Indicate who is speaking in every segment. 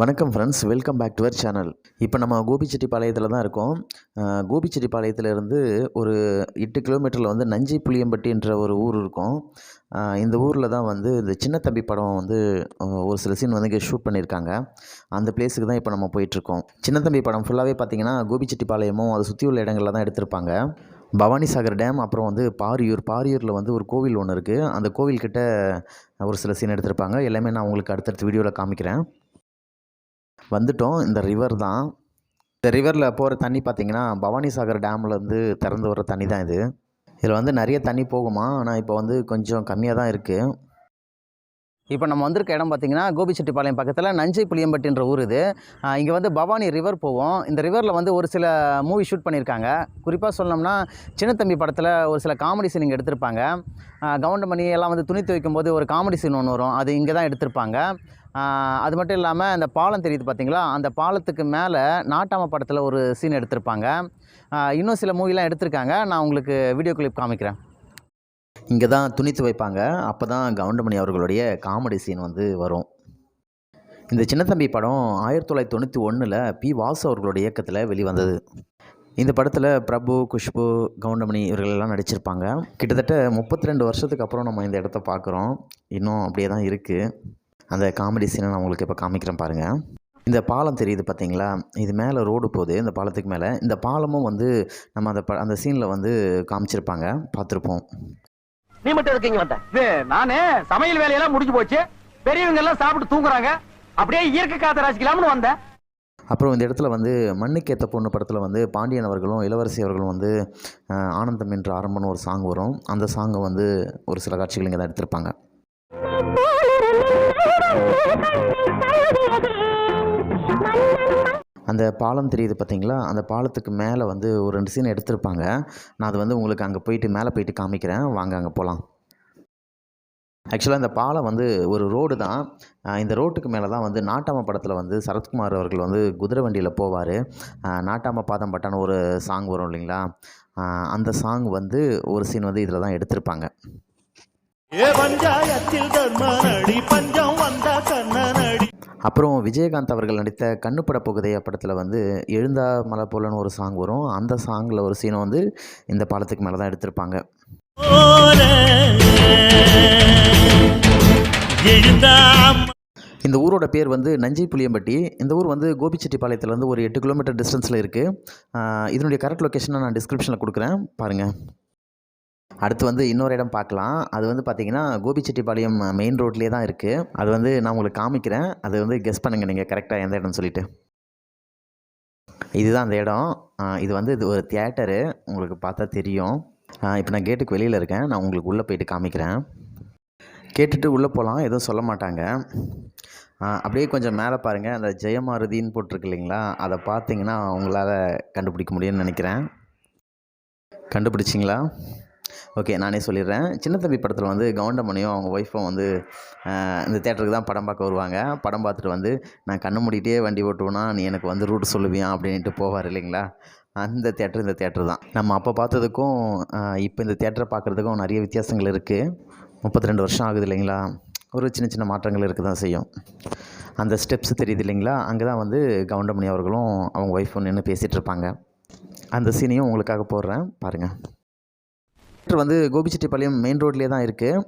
Speaker 1: வணக்கம் friends welcome back to our channel இப்போ நம்ம கோபிச்செட்டிப்பாளையத்தில் தான் இருக்கோம் கோபிச்செட்டிப்பாளையத்திலேருந்து ஒரு எட்டு கிலோமீட்டரில் வந்து நஞ்சை புளியம்பட்டின்ற ஒரு ஊர் இருக்கும். இந்த ஊரில் தான் வந்து இந்த சின்ன தம்பி படம் வந்து ஒரு சில சீன் வந்து இங்கே ஷூட் பண்ணியிருக்காங்க. அந்த பிளேஸுக்கு தான் இப்போ நம்ம போயிட்டுருக்கோம். சின்ன தம்பி படம் ஃபுல்லாகவே பார்த்திங்கன்னா கோபிச்செட்டிப்பாளையமும் அதை சுற்றி உள்ள இடங்களில் தான் எடுத்திருப்பாங்க. பவானி சாகர் டேம் அப்புறம் வந்து பாரியூர். பாரியூரில் வந்து ஒரு கோவில் ஒன்று இருக்குது அந்த கோவில்கிட்ட ஒரு சில சீன் எடுத்திருப்பாங்க. எல்லாமே நான் உங்களுக்கு அடுத்தடுத்த வீடியோவில் காமிக்கிறேன். வந்துட்டோம். இந்த ரிவர் தான். இந்த ரிவரில் போகிற தண்ணி பார்த்திங்கன்னா பவானி சாகர் டேம்லேருந்து திறந்து வர தண்ணி தான் இது. இதில் வந்து நிறைய தண்ணி போகுமா? ஆனால் இப்போ வந்து கொஞ்சம் கம்மியாக தான் இருக்குது
Speaker 2: இப்போ நம்ம வந்திருக்க இடம் பார்த்திங்கன்னா கோபிச்செட்டிப்பாளையம் பக்கத்தில் நஞ்சை புளியம்பட்டின்ற ஊர் இது. இங்கே வந்து பவானி ரிவர் போவோம். இந்த ரிவரில் வந்து ஒரு சில மூவி ஷூட் பண்ணியிருக்காங்க. குறிப்பாக சொல்லணும்னா சின்னத்தம்பி படத்தில் ஒரு சில காமெடி சீன் இங்கே எடுத்திருப்பாங்க. கவுண்டமணி எல்லாம் வந்து துணி துவைக்கும் போது ஒரு காமெடி சீன் ஒன்று வரும். அது இங்கே தான் எடுத்திருப்பாங்க. அது மட்டும் இல்லாமல் அந்த பாலம் தெரியுது பார்த்தீங்களா? அந்த பாலத்துக்கு மேலே நாட்டாம படத்தில் ஒரு சீன் எடுத்திருப்பாங்க. இன்னும் சில மூவிலாம் எடுத்திருக்காங்க. நான் உங்களுக்கு வீடியோ கிளிப் காமிக்கிறேன்.
Speaker 1: இங்கே தான் துணி துவைப்பாங்க அப்போ தான் கவுண்டமணி அவர்களுடைய காமெடி சீன் வந்து வரும். இந்த சின்னத்தம்பி படம் ஆயிரத்தி தொள்ளாயிரத்தி தொண்ணூற்றி ஒன்றில் பி. வாசு அவர்களுடைய இயக்கத்தில் வெளிவந்தது. இந்த படத்தில் பிரபு குஷ்பு கவுண்டமணி இவர்கள் எல்லாம் நடிச்சிருப்பாங்க. கிட்டத்தட்ட முப்பத்தி ரெண்டு வருஷத்துக்கு அப்புறம் நம்ம இந்த இடத்த பார்க்குறோம் இன்னும் அப்படியே தான் இருக்குது அந்த காமெடி சீனை நான் உங்களுக்கு இப்போ காமிக்கிறேன் பாருங்கள் இந்த பாலம் தெரியுது பார்த்தீங்களா இது மேலே ரோடு போகுது. இந்த பாலத்துக்கு மேலே. இந்த பாலமும் வந்து நம்ம அந்த ப அந்த சீனில் வந்து காமிச்சிருப்பாங்க. பார்த்துருப்போம்
Speaker 3: நீ மட்டும் இருக்கீங்க வந்த? இது நானு சமையல் வேலையெல்லாம் முடிஞ்சு போச்சு. பெரியவங்க எல்லாம் சாப்பிட்டு தூங்குறாங்க. அப்படியே இயற்கை காத்த ரசிக்கலாம்னு வந்தேன்.
Speaker 1: அப்புறம் இந்த இடத்துல வந்து மண்ணுக்கேத்த பொண்ணு படத்தில் வந்து பாண்டியன் அவர்களும் இளவரசி அவர்களும் வந்து ஆனந்தம் என்று ஆரம்பம்னு ஒரு சாங் வரும். அந்த சாங்கை வந்து ஒரு சில காட்சிகள் இங்கே தான் எடுத்திருப்பாங்க அந்த பாலம் தெரியுது பார்த்தீங்களா? அந்த பாலத்துக்கு மேலே வந்து ஒரு ரெண்டு சீன் எடுத்திருப்பாங்க. நான் அது வந்து உங்களுக்கு அங்கே போயிட்டு மேலே போயிட்டு காமிக்கிறேன். வாங்க அங்கே போகலாம். ஆக்சுவலாக இந்த பாலம் வந்து ஒரு ரோடு தான். இந்த ரோட்டுக்கு மேலே தான் வந்து நாட்டாம படத்தில் வந்து சரத்குமார் அவர்கள் வந்து குதிரை வண்டியில் போவார். நாட்டாம பாதம் பட்டான ஒரு சாங் வரும் இல்லைங்களா? அந்த சாங் வந்து ஒரு சீன் வந்து இதில் தான் எடுத்திருப்பாங்க.
Speaker 4: ஏ பஞ்சாயத்தில்
Speaker 1: அப்புறம் விஜயகாந்த் அவர்கள் நடித்த கண்ணுப்பட புகுதைய படத்தில் வந்து எழுந்தா மலை போலன்னு ஒரு சாங் வரும். அந்த சாங்கில் ஒரு சீனை வந்து இந்த பாலத்துக்கு மேலே தான் எடுத்திருப்பாங்க. இந்த ஊரோட பேர் வந்து நஞ்சை புளியம்பட்டி. இந்த ஊர் வந்து கோபிச்செட்டிப்பாளையத்துலேருந்து ஒரு எட்டு கிலோமீட்டர் டிஸ்டன்ஸில் இருக்குது இதனுடைய கரெக்ட் லொக்கேஷனை நான் டிஸ்கிரிப்ஷனில் கொடுக்குறேன். பாருங்கள் அடுத்து வந்து இன்னொரு இடம் பார்க்கலாம். அது வந்து பார்த்திங்கன்னா கோபிச்செட்டிப்பாளையம் மெயின் ரோட்லேயே தான் இருக்குது அது வந்து நான் உங்களுக்கு காமிக்கிறேன். அது வந்து கெஸ் பண்ணுங்கள் நீங்கள் கரெக்டாக எந்த இடம்னு சொல்லிட்டு. இதுதான் அந்த இடம். இது வந்து இது ஒரு தியேட்டரு உங்களுக்கு பார்த்தா தெரியும். இப்போ நான் கேட்டுக்கு வெளியில் இருக்கேன். நான் உங்களுக்கு உள்ளே போயிட்டு காமிக்கிறேன். கேட்டுட்டு உள்ளே போகலாம் எதுவும் சொல்ல மாட்டாங்க. அப்படியே கொஞ்சம் மேலே பாருங்கள் அந்த ஜெயமாருதின்னு போட்டிருக்கு இல்லைங்களா? அதை பார்த்தீங்கன்னா உங்களால் கண்டுபிடிக்க முடியும்னு நினைக்கிறேன். கண்டுபிடிச்சிங்களா? ஓகே நானே சொல்லிடுறேன். சின்ன தம்பி படத்தில் வந்து கவுண்டமணியும் அவங்க ஒய்ஃபும் வந்து இந்த தேட்டருக்கு தான் படம் பார்க்க வருவாங்க. படம் பார்த்துட்டு வந்து நான் கண்ணு மூடிட்டே வண்டி ஓட்டுவேன்னா நீ எனக்கு வந்து ரூட் சொல்லுவியா? அப்படின்ட்டு போவார் இல்லைங்களா? அந்த தேட்டர் இந்த தேட்டர் தான். நம்ம அப்போ பார்த்ததுக்கும் இப்போ இந்த தேட்டரை பார்க்குறதுக்கும் நிறைய வித்தியாசங்கள் இருக்குது முப்பத்தி ரெண்டு வருஷம் ஆகுது இல்லைங்களா? ஒரு சின்ன சின்ன மாற்றங்கள் இருக்க தான் செய்யும். அந்த ஸ்டெப்ஸ் தெரியுது இல்லைங்களா? அங்கே தான் வந்து கவுண்டமணி அவர்களும் அவங்க ஒய்ஃபும் நின்று பேசிகிட்டு இருப்பாங்க. அந்த சீனையும் உங்களுக்காக போடுறேன். பாருங்கள் தேட்டர் வந்து கோபிச்செட்டிப்பாளையம் மெயின் ரோட்லேயே தான் இருக்குது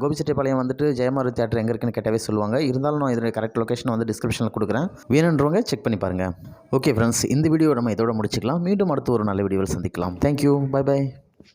Speaker 1: கோபிச்செட்டிப்பாளையம் வந்துட்டு ஜெயமாரு தேட்டர் எங்கே இருக்குன்னு கேட்டாவே சொல்லுவாங்க. இருந்தாலும் நான் இதனுடைய கரெக்ட் லொக்கேஷன் வந்து டிஸ்கிரிப்ஷனில் கொடுக்குறேன். வேணுன்றவங்க செக் பண்ணி பாருங்கள் ஓகே ஃப்ரெண்ட்ஸ் இந்த வீடியோ நம்ம இதோட முடிச்சுக்கலாம். மீண்டும் அடுத்து ஒரு நல்ல வீடியோவில் சந்திக்கலாம். Thank you bye by